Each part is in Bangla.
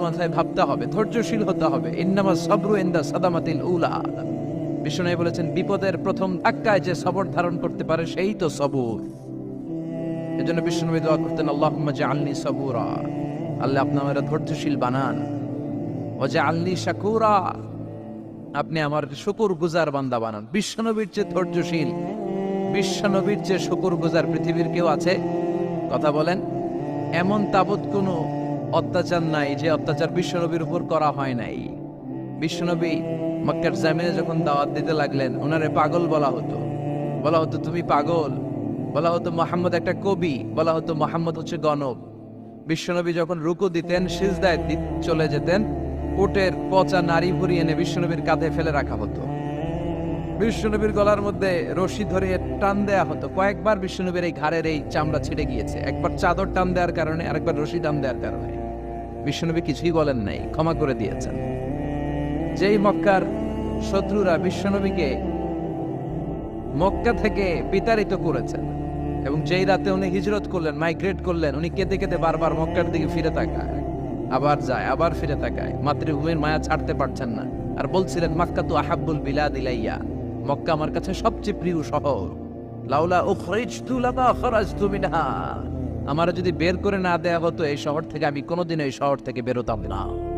মাথায় ভাবতে হবে, ধৈর্যশীল হতে হবে। ইন্নামা সবরু ইন্দা সাদামাতিল উলা। বিষ্ণু বলেছেন, বিপদের প্রথম ধাক্কায় যে সবর ধারণ করতে পারে, সেই তো সবুর। এজন্য বিষ্ণু দোয়া করতেন আল্লাহ আল্লি সবুরা। আল্লাহ আপনি আমার ধৈর্যশীল বানান। ও যে আল্লি শাকুরা। আপনি আমার শুকুর গুজার বান্দা বানান। বিশ্বনবীর যে ধৈর্যশীল বিশ্বনবীর যে শুকুর গুজার পৃথিবীর কেউ আছে? কথা বলেন, এমন তাবৎ কোনো অত্যাচার নাই, যে অত্যাচার বিশ্বনবীর উপর করা হয় নাই। বিশ্বনবী মক্কার জামিনে যখন দাওয়াত দিতে লাগলেন, ওনারে পাগল বলা হতো। বলা হতো, তুমি পাগল। বলা হতো, মোহাম্মদ একটা কবি। বলা হতো, মোহাম্মদ হচ্ছে গণক বিশ্বনবী যখন রুকু দিতেন, সিজদায় চলে যেতেন, উটের পচা নারী ভরি এনে বিশ্বনবীর কাঁধে ফেলে রাখা হতো। বিশ্বনবীর গলার মধ্যে রশি ধরে টান দেয়া হতো। কয়েকবার বিশ্বনবীর এই ঘাড়ের এই চামড়া ছিঁড়ে গিয়েছে। একবার চাদর টান দেওয়ার কারণে, আরেকবার রশি টান দেওয়ার কারণে। বিশ্বনবী কিছুই বলেন নাই, ক্ষমা করে দিয়েছেন। যেই মক্কার শত্রুরা বিশ্বনবীকে মক্কা থেকে বিতাড়িত করেছেন এবং যেই রাতে উনি হিজরত করলেন মাইগ্রেট করলেন, উনি কেঁদে কেঁদে বারবার মক্কার দিকে ফিরে তাকায়, আবার যায়, আবার ফিরে তাকায়, মাতৃভূমির মায়া ছাড়তে পারছেন না। আর বলছিলেন, মক্কা তো আহাব্বুল বিলা ইলাইয়া মক্কা আমার কাছে সবচেয়ে প্রিয় শহর। লাউলা উখরিজতু লামা খরাজতু মিনহা। আমার যদি বের করে না দেয়া হতো এই শহর থেকে, আমি কোনোদিন এই শহর থেকে বেরোতাম না।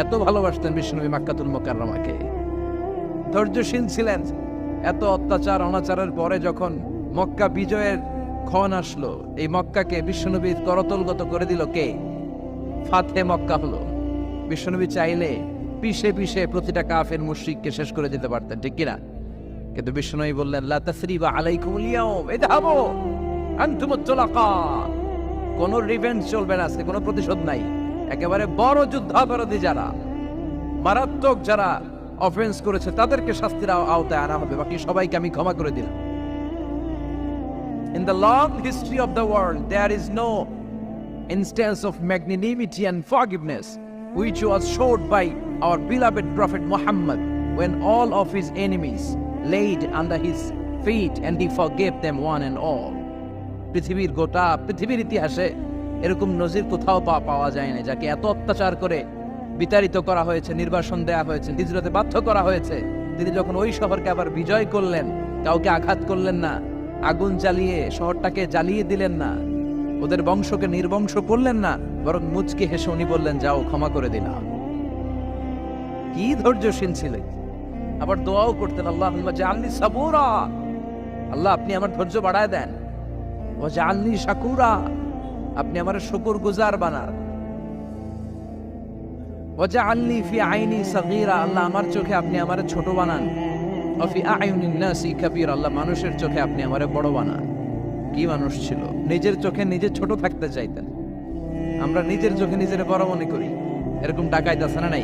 এত ভালোবাসতেন বিষ্ণুবী মাক্কাতুল মোকাররমাকে। ধৈর্যশীল ছিলেন। এত অত্যাচার, অনাচারের পরে যখন মক্কা বিজয়ের ক্ষণ আসলো, এই মক্কাকে বিশ্বনবী করতলগত করে দিল কে? ফাতে মক্কা হলো। বিশ্বনবী চাইলে পিষে পিষে প্রতিটা কাফের মুশরিককে শেষ করে দিতে পারতেন, ঠিক কিনা? কিন্তু বিশ্বনবী বললেন, লা তাসরিবা আলাইকুমুল ইয়াউম, ইযহাবু! আনতুমুত তুলাকা কোনো রিভেঞ্জ চলবে না আজকে কোনো প্রতিশোধ নাই একেবারে বড় যুদ্ধাপরাধী যারা মারাত্মক যারা অফেন্স করেছে তাদেরকে শাস্তির আওতায় আনা হবে বাকি সবাইকে আমি ক্ষমা করে দিলাম In the long history of the world, there is no instance of magnanimity and forgiveness which was showed by our beloved Prophet Muhammad when all of his enemies laid under his feet and he forgave them one and all. পৃথিবীর গোটা পৃথিবীর ইতিহাসে এরকম নজির কোথাও পাওয়া যায় না যাকে এত অত্যাচার করে বিতাড়িত করা হয়েছে, নির্বাসন দেয়া হয়েছে, হিজরতে বাধ্য করা হয়েছে। তিনি যখন ওই শহরকে আবার বিজয় করলেন, কাউকে আঘাত করলেন না, আগুন জ্বালিয়ে শহরটাকে জ্বালিয়ে দিলেন না, ওদের বংশকে নির্বংশ করলেন না, বরং মুচকে হেসে উনি বললেন, যাও, ক্ষমা করে দিলাম কি ধৈর্যশীল ছিলেন। আবার দোয়াও করতেন আল্লাহ আল্লাহ, আপনি আমার ধৈর্য বাড়ায় দেন। ও আপনি আমার শুকুর গুজার বানান ও আল্লাহ আমার চোখে আপনি আমারে ছোট বানান। ও ফি আল্লাহ মানুষের চোখে আপনি আমারে বড় বানান। কি মানুষ ছিল? নিজের চোখে নিজে ছোট থাকতে চাইতেন। আমরা নিজের চোখে নিজের বড় মনে করি। এরকম ডাকাইত না নাই?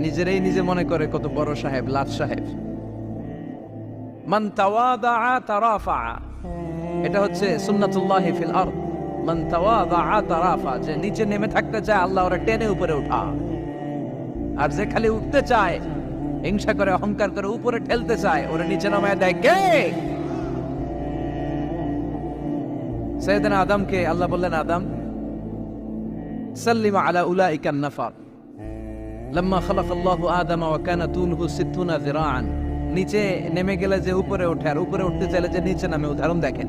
নিজেরাই নিজে মনে করে কত বড় সাহেব লাট সাহেব। মান এটা হচ্ছে সুন্নাতুল্লাহি ফিল মান তারাফা যে নিচে নেমে থাকতে চায়, আল্লাহ টেনে উপরে আর যে খালি উঠতে চায়, হিংসা করে, অহংকার করে, উপরে ঠেলতে চায় নিচে নামায় দেয় কে? আদমকে আল্লাহ বললেন, আদম, সাল্লিমা আলা খালাক আল্লাহু আদম ওয়া কানা তুলহু নিচে নেমে গেলে যে উপরে ওঠে, আর উপরে উঠতে চাইলে যে নিচে নামে, উদাহরণ দেখেন।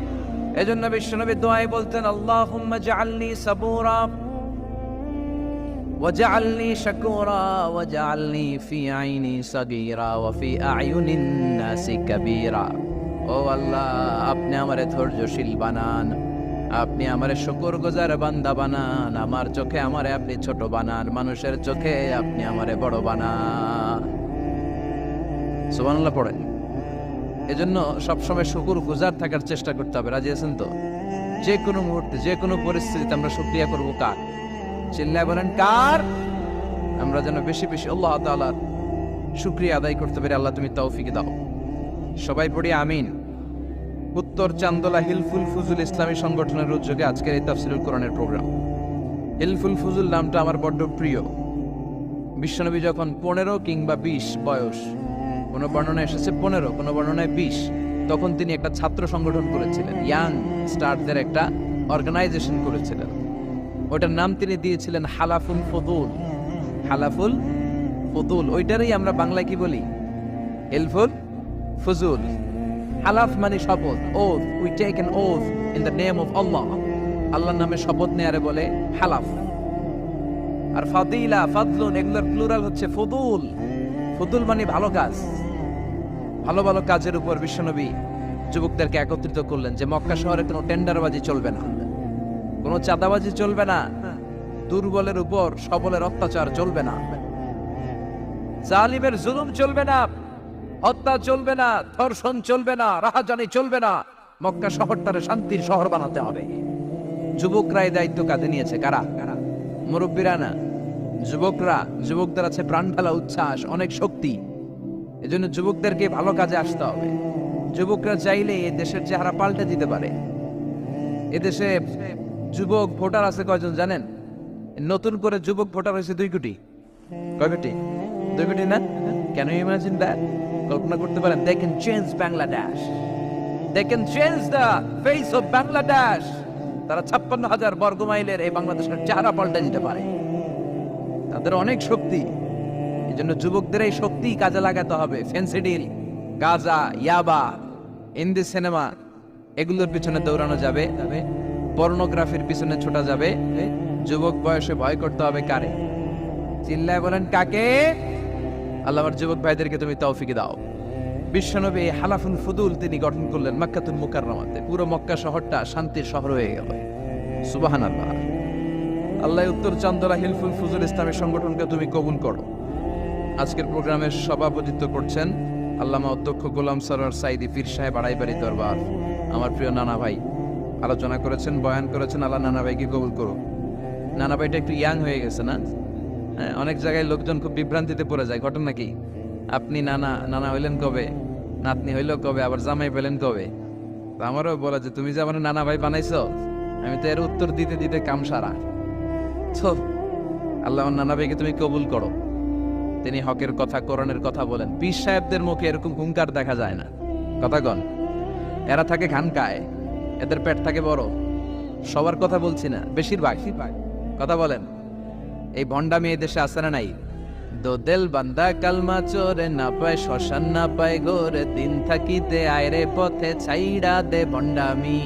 এজন্য বিশ্বনবী দোয়াই বলতেন আল্লাহুম্মা জাআলনি সাবুরা وجعلني شكورا وجعلني في عيني صغيرا وفي أعين الناس كبيرا ও আল্লাহ আপনি আমারে ধৈর্যশীল বানান আপনি আমারে শুকর গুজার বান্দা বানান আমার চোখে আমারে আপনি ছোট বানান মানুষের চোখে আপনি আমারে বড় বানান সুবহানাল্লাহ পড়েন এজন্য সবসময় শুকুর গুজার থাকার চেষ্টা করতে হবে। রাজি আছেন তো? যে কোনো মুহূর্তে, যে কোনো পরিস্থিতিতে আমরা শুক্রিয়া করব কার? চিল্লায় বলেন, কার? আমরা যেন বেশি বেশি আল্লাহ তাআলার শুক্রিয়া আদায় করতে পারি। আল্লাহ তুমি তৌফিক দাও। সবাই পড়ি আমিন। উত্তর চান্দোলা হিলফুল ফুজুল ইসলামী সংগঠনের উদ্যোগে আজকের এই তাফসিরুল কোরআনের প্রোগ্রাম। হিলফুল ফুজুল নামটা আমার বড্ড প্রিয়। বিশ্বনবী যখন পনেরো কিংবা বিশ বয়স কোনো বর্ণনায় এসেছে পনেরো, কোনো বর্ণনায় বিশ। তখন তিনি একটা ছাত্র সংগঠন করেছিলেন, ইয়াং স্টারদের একটা অর্গানাইজেশন করেছিলেন। ওটার নাম তিনি দিয়েছিলেন হালাফুল ফদুল হালাফুল ফদুল ওইটারই আমরা বাংলায় কি বলি? হেলফুল ফজুল। হালাফ মানে শপথ oath we take an oath in the name of Allah আল্লাহর নামে শপথ নেয়ারে বলে হালাফ। আর ফাদিলা, ফাদলুন, এগুলোর প্লুরাল হচ্ছে ফদুল ফদুল মানে ভালো কাজ। ভালো ভালো কাজের উপর বিশ্বনবী যুবকদেরকে একত্রিত করলেন যে মক্কা শহরে কোনো টেন্ডারবাজি চলবে না। কোনো চাঁদাবাজি চলবে না। দুর্বলের উপর সবলের অত্যাচার চলবে না। জালিমের জুলুম চলবে না। হত্যা চলবে না। ধর্ষণ চলবে না। রাহাজানি চলবে না। মক্কা শহরটারে শান্তির শহর বানাতে হবে। যুবকরা এই দায়িত্ব কাঁধে নিয়েছে। কারা? কারা মুরব্বীরা না? যুবকরা। যুবকদের আছে প্রাণ ঢালা উচ্ছ্বাস, অনেক শক্তি। এজন্য যুবকদেরকে ভালো কাজে আসতে হবে। যুবকরা চাইলে এ দেশের চেহারা পাল্টে দিতে পারে। এদেশে যুবক ভোটার আছে কয়জন জানেন? নতুন করে যুবক ভোটার হয়েছে দুই কোটি। কয় কোটি? দুই কোটি না? কেন ইমাজিন দ্যাট কল্পনা করতে পারেন they can change Bangladesh they can change the face of Bangladesh তারা ছাপ্পান্ন হাজার বর্গ মাইলের এই বাংলাদেশের চেহারা পাল্টে দিতে পারে। তাদের অনেক শক্তি। এই জন্য যুবকদের এই শক্তি কাজে লাগাতে হবে। ফেন্সিডিল গাজা, ইয়াবা, হিন্দি সিনেমা, এগুলোর পিছনে দৌড়ানো যাবে। পর্নোগ্রাফির পিছনে ছোটা যাবে। যুবক বয়সে ভয় করতে হবে কারে? চিল্লায় বলেন, কাকে? আল্লাহ আমার যুবক ভাইদেরকে তুমি তৌফিকে দাও। বিশ্বনবী হালাফুল ফুদুল তিনি গঠন করলেন মক্কাতুল মুকাররমাতে। পুরো মক্কা শহরটা শান্তির শহর হয়ে গেল। সুবহানাল্লাহ। আল্লাহ উত্তর চান্দরা হিলফুল ফুজুল ইসলামী সংগঠনকে তুমি কবুল করো। আজকের প্রোগ্রামের সভাপতিত্ব করছেন আল্লামা অধ্যক্ষ গোলাম সরোয়ার সাইদি পীর সাহেব আড়াইবাড়ি দরবার। আমার প্রিয় নানা ভাই, আলোচনা করেছেন, বয়ান করেছেন, আল্লাহ নানা ভাইকে কবুল করো নানা ভাইটা একটু ইয়াং হয়ে গেছে না? হ্যাঁ অনেক জায়গায় লোকজন খুব বিভ্রান্তিতে পড়ে যায়, ঘটনা কি? আপনি নানা নানা হইলেন কবে? নাতনি হইল কবে? আবার জামাই পেলেন কবে? আমারও বলে যে তুমি যে আমার নানা ভাই বানাইছো, আমি তো এর উত্তর দিতে দিতে কাম সারা তো আল্লাহ নানা ভাইকে তুমি কবুল করো। তিনি হকের কথা করণের কথা বলেন। পীর সাহেবদের মুখে এরকম হুঙ্কার দেখা যায় না। কথা কন এরা থাকে খানকায় এদের পেট থাকে বড়। সবার কথা বলছি না, বেশিরভাগ। কথা বলেন, এই ভণ্ডা মেয়ে দেশে আছে না নাই? দোদেল বান্দা কালমা চোরে না পায়, শ্মশান না পায় গোরে দিন থাকিতে আয়রে পথে ছাইড়া দে ভণ্ডামি।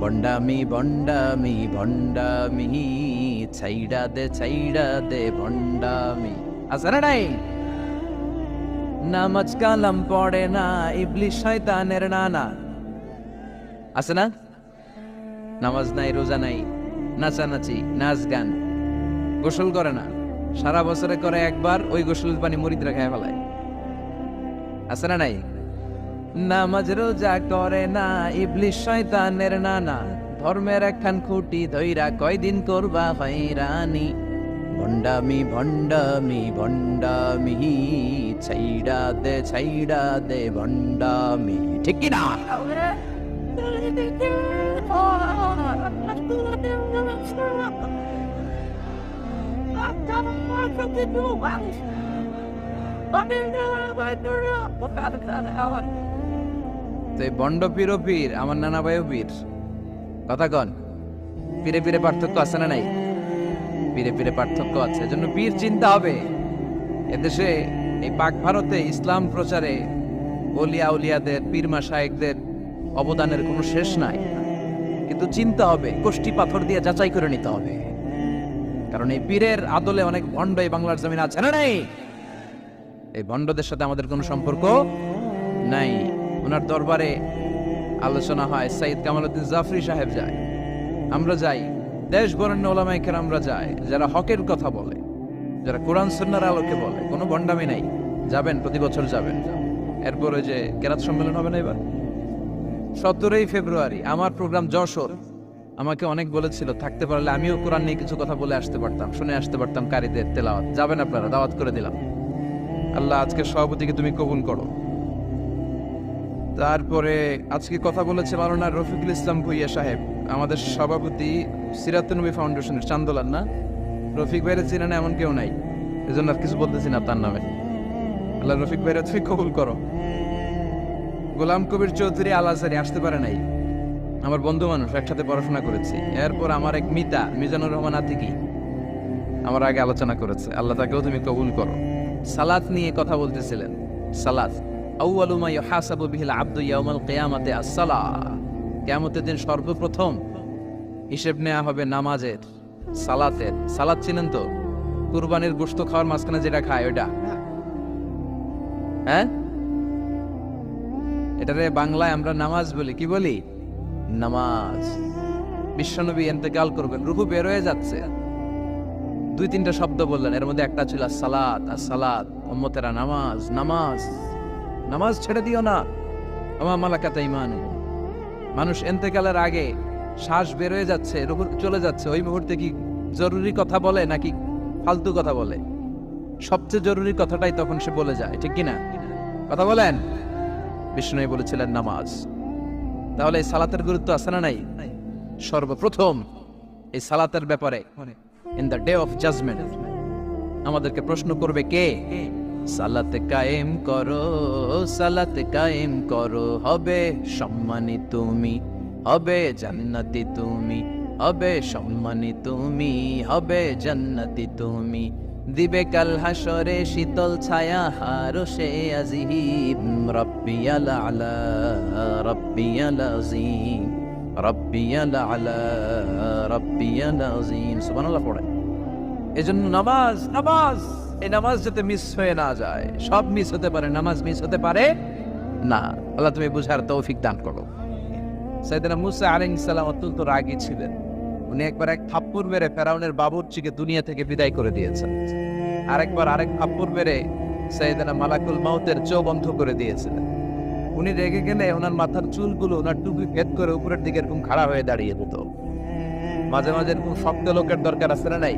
ভণ্ডামি ভণ্ডামি ভণ্ডামি, ছাইড়া দে ছাইড়া দে ভণ্ডামি। আছে না নাই নামাজ কালাম পড়ে না ইবলিশ শয়তানের নানা। আছে না? নামাজ নাই, রোজা নাই, নাচানাচি, নাচ গান। গোসল করে না। সারা বছরে করে একবার, ওই গোসলের পানি মরিদ রেখায় ফেলায়। আছে না নাই? নামাজ রোজা করে না ইবলিশ শয়তানের নানা। ধর্মের একখান খুঁটি ধইরা কয়দিন করবা হয়রানি। ভণ্ডামি ভণ্ডামি ভণ্ডামি ছাইড়া দে ছাইড়া দে ভণ্ডামি। ঠিক কি না বন্ড পীর আমার নানা ভাইও পীর। কথা কন, পীরে পীরে পার্থক্য আছে না নাই? পীরে পীরে পার্থক্য আছে। এজন্য পীর চিন্তা হবে। এদেশে, এই পাক ভারতে ইসলাম প্রচারে বলিয়া উলিয়াদের, পীর মাসায়েকদের অবদানের কোনো শেষ নাই। কিন্তু চিন্তা হবে কোষ্টি পাথর দিয়ে যাচাই করে নিতে হবে। কারণ এই পীরের আদলে অনেক ভণ্ড এই বাংলার জমিন আছে, না নাই? এই ভণ্ডদের সাথে আমাদের কোনো সম্পর্ক নাই। ওনার দরবারে আলোচনা হয় সাইদ কামালউদ্দিন জাফরি সাহেব যায়। আমরা যাই দেশ বরণ্য ওলামাই আমরা যাই যারা হকের কথা বলে, যারা কোরআন সন্ন্যার আলোকে বলে, কোনো ভণ্ডামি নাই। যাবেন, প্রতি বছর যাবেন। এরপর ওই যে কেরাত সম্মেলন হবে না এবার? সতেরোই ফেব্রুয়ারি, আমার প্রোগ্রাম যশোর। আমাকে অনেক বলেছিল, থাকতে পারলে আমিও কোরআন নিয়ে কিছু কথা বলে আসতে পারতাম, শুনে আসতে পারতাম কারিদের তেলাওয়াত। যাবেন আপনারা, দাওয়াত করে দিলাম। আল্লাহ আজকে সভাপতিকে তুমি কবুল করো। তারপরে আজকে কথা বলেছে মাওলানা রফিকুল ইসলাম ভুইয়া সাহেব। আমাদের সভাপতি সিরাতুনবী ফাউন্ডেশনের চান্দোলার না? রফিক ভাইয়ের চিনেন এমন কেউ নাই। এজন্য আর কিছু বলতেছি না তার নামে। আল্লাহ রফিক ভাইরা তুমি কবুল করো। গোলাম কবির চৌধুরী আল আজহারি আসতে পারে নাই। আমার বন্ধু মানুষ, একসাথে পড়াশোনা করেছি। এরপর আমার এক মিতা, মিজানুর রহমান আতিকি, আমার আগে আলোচনা করেছে। আল্লাহ তাকেও তুমি কবুল করো। সালাত নিয়ে কথা বলতেছিলেন। সালাত, আউয়ালু মা ইউহাসাবু বিহিল আবদু ইয়াউমাল কিয়ামাতে আস-সালাহ কিয়ামতের দিন সর্বপ্রথম হিসেব নেওয়া হবে নামাজের, সালাতের। সালাত চিনেন তো? কুরবানির গোশত খাওয়ার মাঝখানে যেটা খায় ওটা হ্যাঁ? এটারে বাংলায় আমরা নামাজ বলি। কি বলি? নামাজ। বিশ্বনবী এন্তেকাল করবেন। রুহু বের হয়ে যাচ্ছে। দুই, তিনটা শব্দ বললেন। এর মধ্যে একটা ছিল সালাত, আর সালাত, উম্মতেরা নামাজ নামাজ। নামাজ ছেড়ে দিও না। আমার মালাকাতা ইমান মানুষ এন্তেকালের আগে শ্বাস বের হয়ে যাচ্ছে চলে যাচ্ছে। ওই মুহূর্তে কি জরুরি কথা বলে নাকি ফালতু কথা বলে? সবচেয়ে জরুরি কথাটাই তখন সে বলে যায়, ঠিক কিনা? কথা বলেন। বিষ্ণু বলেছিলেন, নামাজ। তাহলে এই সালাতের গুরুত্ব আছে না নাই? সর্বপ্রথম এই সালাতের ব্যাপারে in the day of judgement আমাদেরকে প্রশ্ন করবে কে? সালাতে কায়েম করো, সালাতে কায়েম করো, হবে সম্মানী তুমি, হবে জান্নাতি তুমি, হবে সম্মানী তুমি, হবে জান্নাতি তুমি। দিবে কাল হাসরে শীতল ছায়া, হারো সে আজিম, রব্বিয়াল আলা, রব্বিয়াল আজিম, রব্বিয়াল আলা, রব্বিয়াল আজিম। সুবহানাল্লাহ পড়ে। এজন্য নামাজ নামাজ। এই নামাজ যাতে মিস হয়ে না যায়। সব মিস হতে পারে, নামাজ মিস হতে পারে না। আল্লাহ তুমি বুঝার তৌফিক দান করো। সাইদানা মুসা অত্যন্ত ছিলেন। উনি একবার এক মেরে ফেরাউনের বাবুর্চিকে দুনিয়া থেকে বিদায় করে দিয়েছেন। আরেকবার আরেক থাপ্পড় মেরে সাইদানা মালাকুল মাউতের চৌ বন্ধ করে দিয়েছিলেন। উনি রেগে গেলে ওনার মাথার চুলগুলো ওনার টুপি ভেদ করে উপরের দিকে এরকম খাড়া হয়ে দাঁড়িয়ে যেত। মাঝে মাঝে এরকম শক্ত লোকের দরকার আছে না নাই?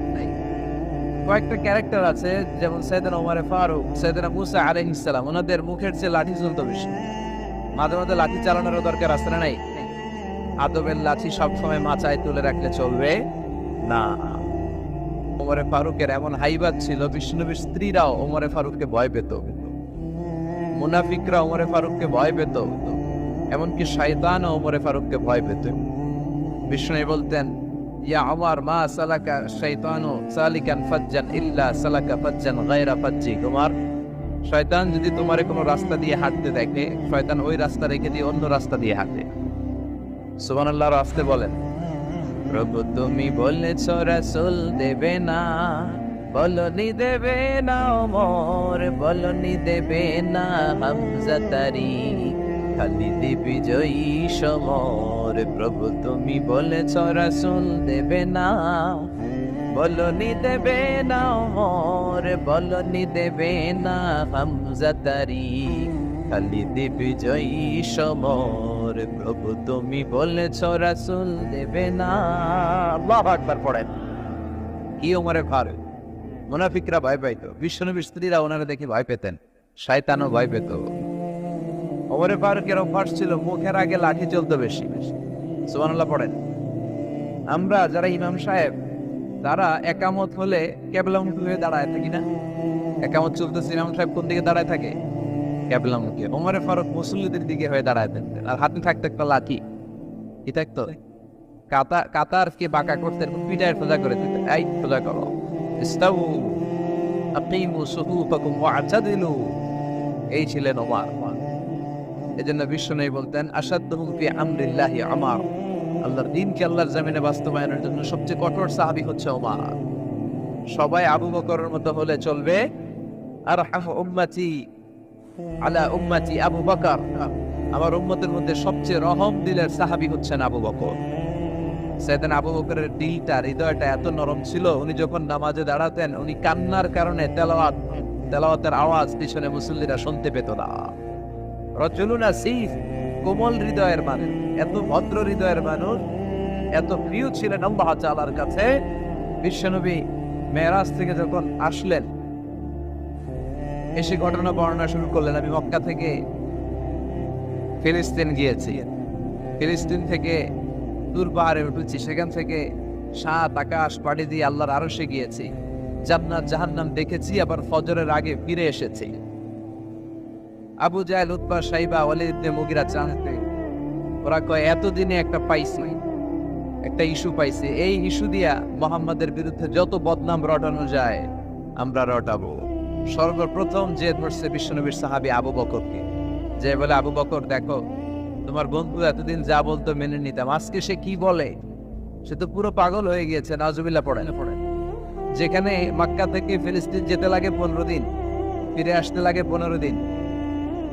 কয়েকটা ক্যারেক্টার আছে, যেমন সৈয়দনা ওমরে ফারুক সৈয়দনা মুসা আলাইহিস সালাম ওনাদের মুখের চেয়ে লাঠি চলতো বেশি। মাঝে মাঝে লাঠি চালানোরও দরকার আছে না নাই? আদবের লাঠি সবসময় মাচায় তুলে রাখলে চলবে না। ওমরে ফারুকের এমন হাইবাদ ছিল, বিষ্ণুবীর স্ত্রীরাও ওমরে ফারুককে ভয় পেত। মুনাফিকরা ওমরে ফারুককে ভয় পেত। এমনকি শয়তান ওমরে ফারুককে ভয় পেত। বিষ্ণু বলতেন ইয়া আমার মা সালাকা শৈতানু সালিকান ফাজ্জান ইল্লা সালাকা ফাজ্জান গায়রা ফাজ্জি তোমার শয়তান যদি তোমারে কোনো রাস্তা দিয়ে হাঁটতে দেখে, শয়তান ওই রাস্তা রেখে দিয়ে অন্য রাস্তা দিয়ে হাঁটে। সুবহানাল্লাহ আসতে বলেন, প্রভু, তুমি বলেছ রাসূল দেবে না, বলনি দেবে না ওমর, বলনি দেবে না হামজা তারি খালি দিবি জয়ী সমর। প্রভু তুমি বলেছ রাসুল দেবে না। বলনি দেবে না ওমর বলনি দেবে না হামজা তারিখ খালি দেবে জয়ী সমর প্রভু তুমি বলেছ রাসুল দেবে না। আল্লাহ আকবার পড়েন। কি ওমরের ভার মুনাফিকরা ভয় পাইত। বিশ্বনবীর স্ত্রীরা ওনারা দেখে ভয় পেতেন। শয়তানও ভয় পেত। ওমরে ফারুকের অভ্যাস ছিল মুখের আগে লাঠি চলতো বেশি বেশি। সুবহানাল্লাহ পড়েন। আমরা যারা ইমাম সাহেব, তারা একামত হলে কেবলামুখী হয়ে দাঁড়ায় থাকি না? একামত চলতেছে, ইমাম সাহেব কোন দিকে দাঁড়ায় থাকে? কেবলামুখী ওমরে ফারুক মুসল্লিদের দিকে হয়ে দাঁড়ায় থাকতেন। আর হাতে থাকতো একটা লাঠি। কি থাকতো? কাতা কাতার কে বাঁকা করতে পিঠায় সোজা করে দিতেন। এই, সোজা করো। ইস্তাউ, আকিমু সুহুফাকুম ওয়া'তাদিলু এই ছিলেন ওমর। এজন্য বিশ্ব নেই বলতেন আমরিল্লাহি আমার। আল্লাহর দিনকে আল্লাহর জামিনে বাস্তবায়নের জন্য সবচেয়ে কঠোর সাহাবী হচ্ছে ওমর। সবাই আবু বকরের মতো হলে চলবে আর উম্মতি, আলা উম্মতি আবু বকর। আমার উম্মতের মধ্যে সবচেয়ে রহম দিলের সাহাবী হচ্ছেন আবু বকর। সেদিন আবু বকরের দিলটা, হৃদয়টা এত নরম ছিল, উনি যখন নামাজে দাঁড়াতেন, উনি কান্নার কারণে তেলাওয়াত, তেলাওয়াতের আওয়াজ পিছনে মুসল্লিরা শুনতে পেত না। আসিফ কোমল হৃদয়ের মানুষ এত ভদ্র হৃদয়ের মানুষ, এত প্রিয় ছিলেন আল্লাহ কাছে। বিশ্বনবী থেকে যখন আসলেন, এসে ঘটনা বর্ণনা শুরু করলেন, আমি মক্কা থেকে ফিলিস্তিন গিয়েছি। ফিলিস্তিন থেকে দূর পাহাড়ে উঠেছি, সেখান থেকে সাত আকাশ পাড়ি দিয়ে আল্লাহর আরশে গিয়েছি। জান্নাত জাহান্নাম দেখেছি, আবার ফজরের আগে ফিরে এসেছি। আবু জাহেল উৎপা সাইবা, ওয়ালিদ মুগিরা জানতে। ওরা কয়, এতদিনে একটা পাইছি। একটা ইস্যু পাইছে। এই ইস্যু দিয়া মোহাম্মদের বিরুদ্ধে যত বদনাম রটানো যায়, আমরা রটাবো। সর্বপ্রথম যে ধরছে বিশ্বনবীর সাহাবী আবু বকরকে। যে বলে, আবু বকর, দেখো, তোমার বন্ধু এতদিন যা বলতো মেনে নিতাম। আজকে সে কি বলে? সে তো পুরো পাগল হয়ে গিয়েছে নাজুবিল্লাহ পড়ে পড়ে। যেখানে মাক্কা থেকে ফিলিস্তিন যেতে লাগে পনেরো দিন, ফিরে আসতে লাগে পনেরো দিন।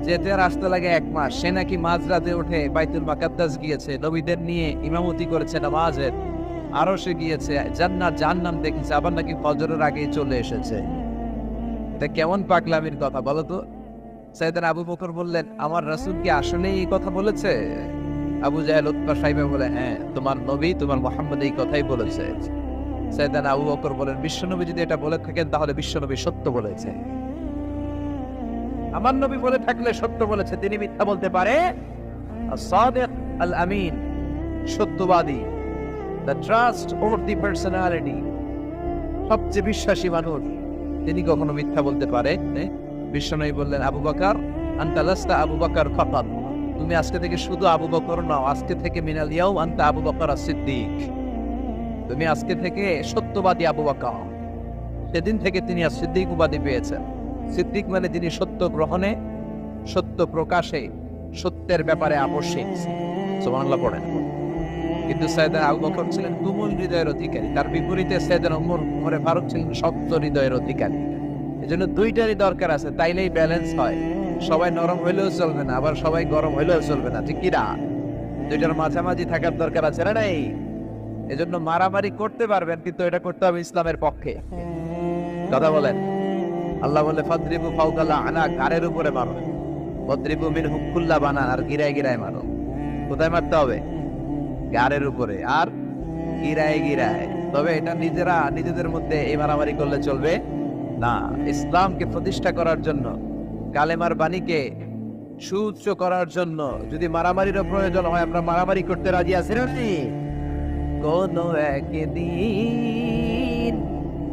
যেতে আর আসতে লাগে এক মাস। সে নাকি মাঝরাতে উঠে বাইতুল মাকাদ্দাস গিয়েছে, নবীদের নিয়ে ইমামতি করেছে, নামাজের আরও সে গিয়েছে, জান্নাত, জাহান্নাম দেখেছে, আবার নাকি ফজরের আগেই চলে এসেছে। এটা কেমন পাগলামির কথা বলো তো? সাইদান আবু বকর বললেন, আমার রাসূল কি আসলে এই কথা বলেছে? আবু জাহেল উৎপা সাহেব বলে হ্যাঁ তোমার নবী, তোমার মোহাম্মদ এই কথাই বলেছে। সাইদান আবু বকর বলেন, বিশ্বনবী যদি এটা বলে থাকেন, তাহলে বিশ্বনবী সত্য বলেছে। আমার নবী বলে থাকলে সত্য বলেছে, তিনি মিথ্যা বলতে পারে? আল আমিন সত্যবাদী the trust over the personality সবচেয়ে বিশ্বাসী মানুষ, তিনি কখনো মিথ্যা বলতে পারে? বিশ্বনবী বললেন, আবু বকর, আনতা লাস্তা আবু বকর ফাকাত তুমি আজকে থেকে শুধু আবু বকর নাও, আজকে থেকে মিনাল ইয়াও আনতা আবু বকর সিদ্দিক তুমি আজকে থেকে সত্যবাদী আবু বকর। সেদিন থেকে তিনি আর সিদ্দিক উপাধি পেয়েছেন। সিদ্দিক মানে যিনি সত্য গ্রহণে, সত্য প্রকাশে, সত্যের ব্যাপারে আবশ্যিক সুবহানাল্লাহ, পড়েন। কিন্তু সৈয়দ আবু বকর ছিলেন তুমুল হৃদয়ের অধিকারী। তার বিপরীতে সৈয়দ ওমর ওমরে ফারুক ছিলেন শক্ত হৃদয়ের অধিকারী। এজন্য দুইটারই দরকার আছে। তাইলেই ব্যালেন্স হয়। সবাই নরম হইলেও চলবে না, আবার সবাই গরম হইলেও চলবে না। ঠিক কিনা দুইটার মাঝামাঝি থাকার দরকার আছে না নাই? এজন্য মারামারি করতে পারবেন, কিন্তু এটা করতে হবে ইসলামের পক্ষে। কথা বলেন। আল্লাহ বলে, ফাদ্রিবু ফাউকাল্লা আনা গারের উপরে মারো। ফদ্রিবু মিন হুকুল্লা বানা আর গিরায় গিরায় মারো। কোথায় মারতে হবে? গারের উপরে। আর গিরায় গিরায়। তবে এটা নিজেরা, নিজেদের মধ্যে এই মারামারি করলে চলবে না। ইসলামকে প্রতিষ্ঠা করার জন্য, কালেমার বাণীকে সুউচ্চ করার জন্য যদি মারামারিরও প্রয়োজন হয়, আমরা মারামারি করতে রাজি আছি না? কোন একদিন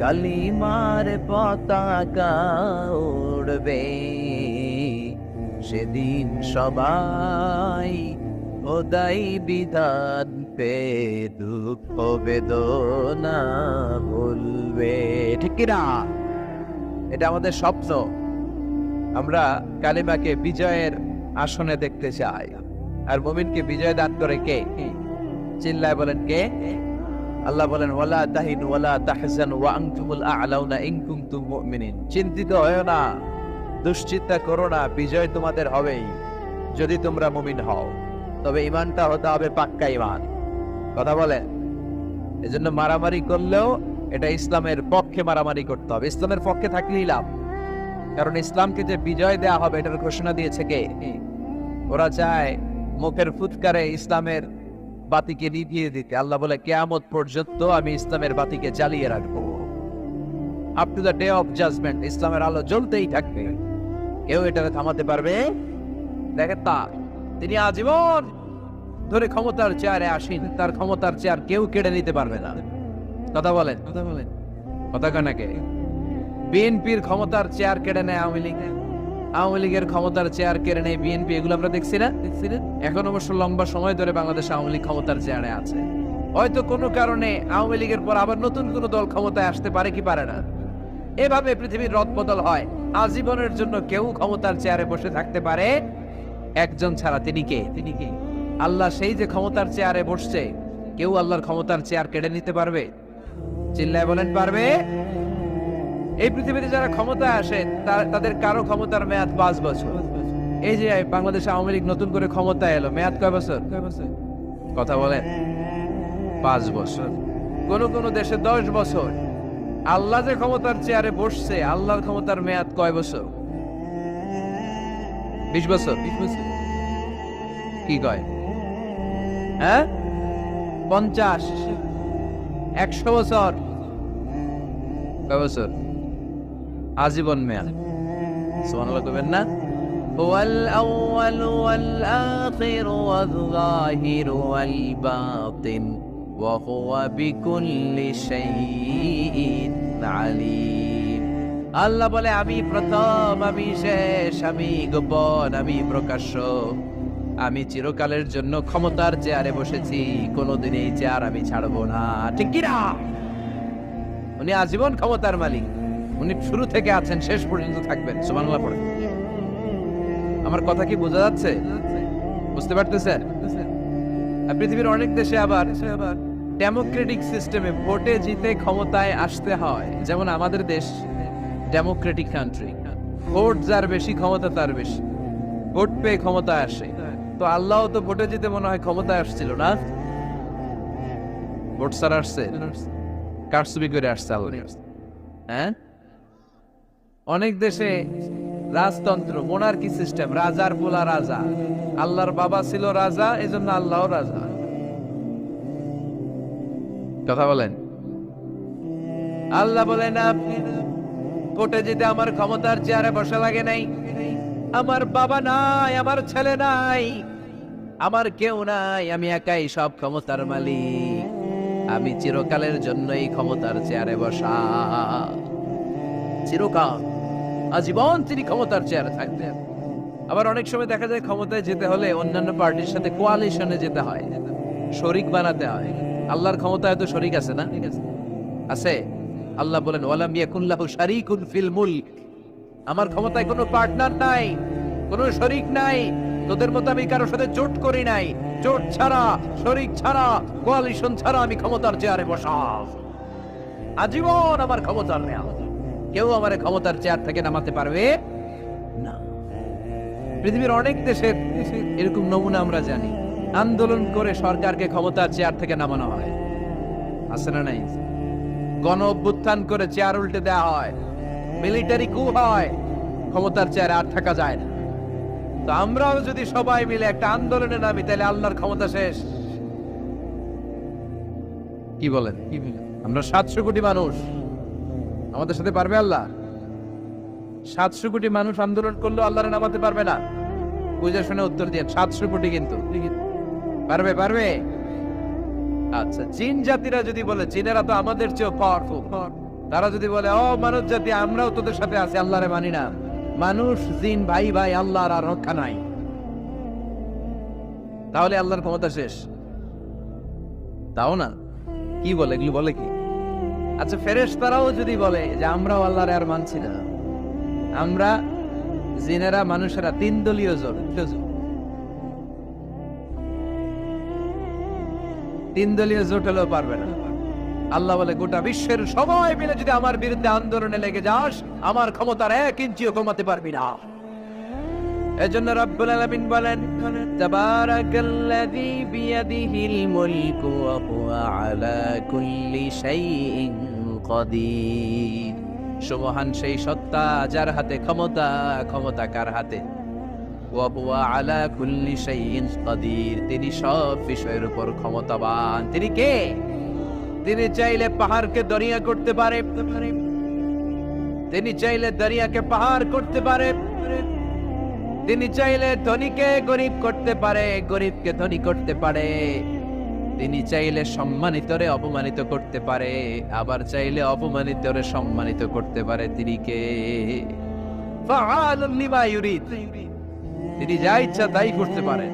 কালিমার পতাকা উড়বে সেদিন সবাই খোদাই বিধান পে দুঃখ বেদনা ভুলবে ঠিক কিনা এটা আমাদের স্বপ্ন। আমরা কালিমাকে বিজয়ের আসনে দেখতে চাই। আর মুমিনকে বিজয় দান করে কে? চিল্লায় বলেন কে? আল্লাহ বলেন, ওয়ালা তাহিন ওয়ালা তাহজান ওয়া আনতুমুল আ'লাউনা ইন কুনতুম মুমিনিন। চিন্তিত হয়ো না, দুশ্চিন্তা করো না, বিজয় তোমাদের হবেই, যদি তোমরা মুমিন হও। তবে ইমানটা হতে হবে পাক্কা ইমান কথা বলেন। এজন্য মারামারি করলেও এটা ইসলামের পক্ষে মারামারি করতে হবে। ইসলামের পক্ষে থাকলেই লাভ। কারণ ইসলামকে যে বিজয় দেয়া হবে, এটার ঘোষণা দিয়েছে কে? ওরা চায় মুখের ফুৎকারে ইসলামের বাতিকে নিভিয়ে দিতে। আল্লাহ বলে, কেয়ামত পর্যন্ত আমি ইসলামের বাতিকে জ্বালিয়ে রাখব। Up to the day of judgement ইসলামের আলো জ্বলতেই থাকবে। কেউ এটাকে থামাতে পারবে? দেখেন তা তিনি আজীবন ধরে ক্ষমতার চেয়ারে আসেন। তার ক্ষমতার চেয়ার কেউ কেড়ে নিতে পারবে না। কথা বলেন। কথা বলেন। কথা কানাকে বিএনপির ক্ষমতার চেয়ার কেড়ে নেয় আওয়ামী লীগ। আওয়ামী লীগের ক্ষমতার চেয়ার কেড়ে নেয় বিএনপি এগুলো আমরা দেখছি না? দেখছি না। এখন অবশ্য লম্বা সময় ধরে বাংলাদেশ আওয়ামী লীগ ক্ষমতার চেয়ারে আছে। হয়তো কোনো কারণে আওয়ামী লীগের পর আবার নতুন কোনো দল ক্ষমতায় আসতে পারে কি পারে না। এভাবে পৃথিবীর রদ বদল হয়। আজীবনের জন্য কেউ ক্ষমতার চেয়ারে বসে থাকতে পারে একজন ছাড়া তিনি কে? তিনি কে? আল্লাহ সেই যে ক্ষমতার চেয়ারে বসছে কেউ আল্লাহর ক্ষমতার চেয়ার কেড়ে নিতে পারবে? চিল্লায় বলেন পারবে? এই পৃথিবীতে যারা ক্ষমতায় আসে তাদের কারও ক্ষমতার মেয়াদ পাঁচ বছর। এই যে বাংলাদেশ আওয়ামী লীগ নতুন করে ক্ষমতায় এলো মেয়াদ কয় বছর? কথা বলেন। পাঁচ বছর। কোন কোন দেশে দশ বছর। আল্লাহ যে ক্ষমতার চেয়ারে বসছে আল্লাহর ক্ষমতার মেয়াদ কয় বছর? বিশ বছর। বিশ বছর। কি কয়? হ্যাঁ? পঞ্চাশ। একশো বছর। কয় বছর? আজীবন মেয়াদ। সুবহানাল্লাহ কইবেন না? ওয়াল আউয়াল ওয়াল আখির ওয়াল যাহির ওয়াল বিকুল্লি আল্লাহ বলে, আমি প্রথম, আমি শেষ, আমি গোপন, আমি প্রকাশ্য। আমি চিরকালের জন্য ক্ষমতার চেয়ারে বসেছি কোনোদিন এই চেয়ার আমি ছাড়বো না। ঠিক কিনা? উনি আজীবন ক্ষমতার মালিক। উনি শুরু থেকে আছেন, শেষ পর্যন্ত থাকবেন। সুবহানাল্লাহ পড়ে। আমার কথা কি বোঝা যাচ্ছে? বুঝতে পারতেছেন? পৃথিবীর অনেক দেশে আবার ডেমোক্রেটিক সিস্টেমে ভোটে জিতে ক্ষমতায় আসতে হয়। যেমন আমাদের দেশ ডেমোক্রেটিক কান্ট্রি ভোট যার বেশি, ক্ষমতা তার বেশি। ভোট পেয়ে ক্ষমতায় আসে। তো আল্লাহ তো ভোটে জিতে মনে হয় ক্ষমতায় আসছিল না? ভোট স্যার আসছে? কারসুবি করে আসছে আল্লাহ। হ্যাঁ? অনেক দেশে রাজতন্ত্র মোনার্কি সিস্টেম রাজার পোলা রাজা। আল্লাহর বাবা ছিল রাজা, এজন্য আল্লাহও রাজা। কথা বলেন। আল্লাহ বলেন, আপনি কোর্টে যেতে আমার ক্ষমতার চেয়ারে বসা লাগে নাই। আমার বাবা নাই, আমার ছেলে নাই, আমার কেউ নাই, আমি একাই সব ক্ষমতার মালিক। আমি চিরকালের জন্য এই ক্ষমতার চেয়ারে বসা। চিরকাল। আজীবন তিনি ক্ষমতার চেয়ারে থাকতেন। আবার অনেক সময় দেখা যায় ক্ষমতায় যেতে হলে অন্যান্য পার্টির সাথে কোয়ালিশনে যেতে হয়, শরিক বানাতে হয়। আল্লাহর ক্ষমতায় তো শরিক আছে না? আছে। আল্লাহ বলেন, ওয়ালাম ইয়াকুল্লাহু শারিকুন ফিল মুলক। আমার ক্ষমতায় কোনো পার্টনার নাই, কোনো শরিক নাই। তোদের মতো আমি কারোর সাথে জোট করি নাই। জোট ছাড়া, শরিক ছাড়া কোয়ালিশন ছাড়া আমি ক্ষমতার চেয়ারে বসা আজীবন আমার ক্ষমতার নেওয়া কেউ আমার ক্ষমতার চেয়ার থেকে নামাতে পারবে? না। পৃথিবীর অনেক দেশের এরকম নমুনা আমরা জানি। আন্দোলন করে সরকারকে ক্ষমতার চেয়ার থেকে নামানো হয়। আছে না নাই? গণ অভ্যুত্থান করে চেয়ার উল্টে দেওয়া হয়। মিলিটারি কু হয়। ক্ষমতার চেয়ারে আর থাকা যায় না। তো আমরাও যদি সবাই মিলে একটা আন্দোলনে নামি, তাহলে আল্লাহর ক্ষমতা শেষ। কি বলেন? আমরা সাতশো কোটি মানুষ। আমাদের সাথে পারবে আল্লাহ? সাতশো কোটি মানুষ আন্দোলন করলেও আল্লাহরে নামাতে পারবে না। বুঝে শুনে উত্তর দিয়ে সাতশো কোটি কিন্তু। পারবে পারবে? আচ্ছা চীন জাতিরা যদি বলে চীনেরা তো আমাদের চেয়েও পাওয়ারফুল তারা যদি বলে, ও, মানব জাতি, আমরাও তোদের সাথে আছি, আল্লাহরে মানি না। মানুষ, জিন, ভাই ভাই, আল্লাহর আর রক্ষা নাই। তাহলে আল্লাহর ক্ষমতা শেষ। তাও না? কি বলে? এগুলো বলে কি? আচ্ছা ফেরেশ তারাও যদি বলে যে আমরাও আল্লাহর আর মানছি না, আমরা জিনেরা, মানুষেরা তিন দলীয় জোট। তিন দলীয় জোট হলেও পারবে না। আল্লাহ বলে, গোটা বিশ্বের সবাই মিলে যদি আমার বিরুদ্ধে আন্দোলনে লেগে যাস, আমার ক্ষমতার এক ইঞ্চিও কমাতে পারবি না। এজন্য রব্বুল আলামিন বলেন, তাবারাকাল্লাযী বিয়াদিহিল মুলকু ওয়া হুয়া আলা কুল্লি শাইইন কাদির সেই সত্তা যার হাতে ক্ষমতা ক্ষমতা কার হাতে? ওয়া আলা কুল্লি শাইইন কাদির তিনি সব বিষয়ের উপর ক্ষমতাবান। তিনি কে? তিনি চাইলে পাহাড়কে দরিয়া করতে পারে। তিনি চাইলে দরিয়াকে পাহাড় করতে পারে। তিনি চাইলে ধনীকে গরিব করতে পারে, গরিবকে ধনী করতে পারে। তিনি চাইলে সম্মানিতরে অপমানিত করতে পারে, আবার চাইলে অপমানিতরে সম্মানিত করতে পারে তিনি কে। তিনি যা ইচ্ছা তাই করতে পারেন।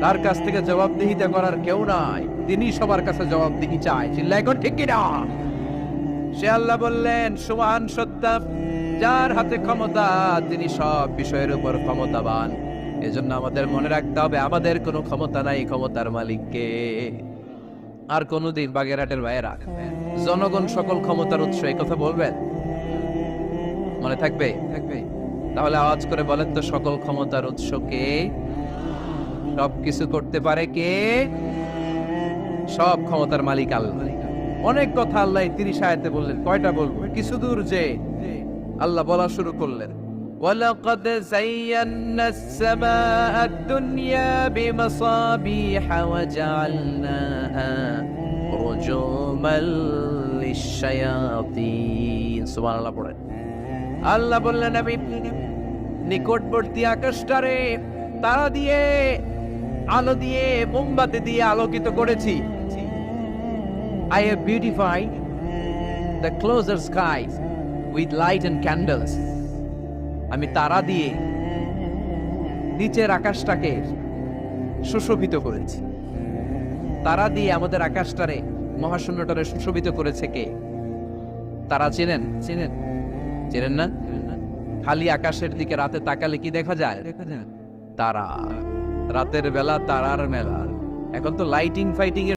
তার কাছ থেকে জবাবদিহিতা করার কেউ নাই। তিনি সবার কাছে জবাবদিহি চায়। চিল্লাই কর ঠিক কিনা? সে আল্লাহ বললেন সুমান সত্তা। যার হাতে ক্ষমতা, তিনি সব বিষয়ের উপর ক্ষমতাবান। এজন্য আমাদের মনে রাখতে হবে, আমাদের কোনো ক্ষমতা নাই ক্ষমতার মালিককে। আর কোনোদিন বাগেরহাটের ভাইয়েরা জনগণ সকল ক্ষমতার উৎস, এই কথা বলবেন? মনে থাকবে? থাকবে। তাহলে আওয়াজ করে বলেন তো, সকল ক্ষমতার উৎস কে? সব কিছু করতে পারে কে? সব ক্ষমতার মালিক আল্লাহ। অনেক কথা আল্লাহ তিরিশ আয়াতে বললেন, কয়টা বলব? কিছু দূর যে আল্লাহ বলা শুরু করলেন ولقد زينا السماء الدنيا بمصابيح وجعلناها رجوما للشياطين سبحان الله পড়েন আল্লাহ বললেন আমি নিকটবর্তী আকাশটারে তারা দিয়ে আলো দিয়ে মোমবাতি দিয়ে আলোকিত করেছি I have beautified the closer skies with light and candles. আমি তারা দিয়ে নিচের আকাশটাকে সুশোভিত করেছি। তারা দিয়ে আমাদের আকাশটারে মহাশূন্যটারে সুশোভিত করেছে কে? তারা চেনেন? চেনেন? চেনেন না? খালি আকাশের দিকে রাতে তাকালে কি দেখা যায়? তারা। রাতের বেলা তারার মেলা। এখন তো লাইটিং ফাইটিং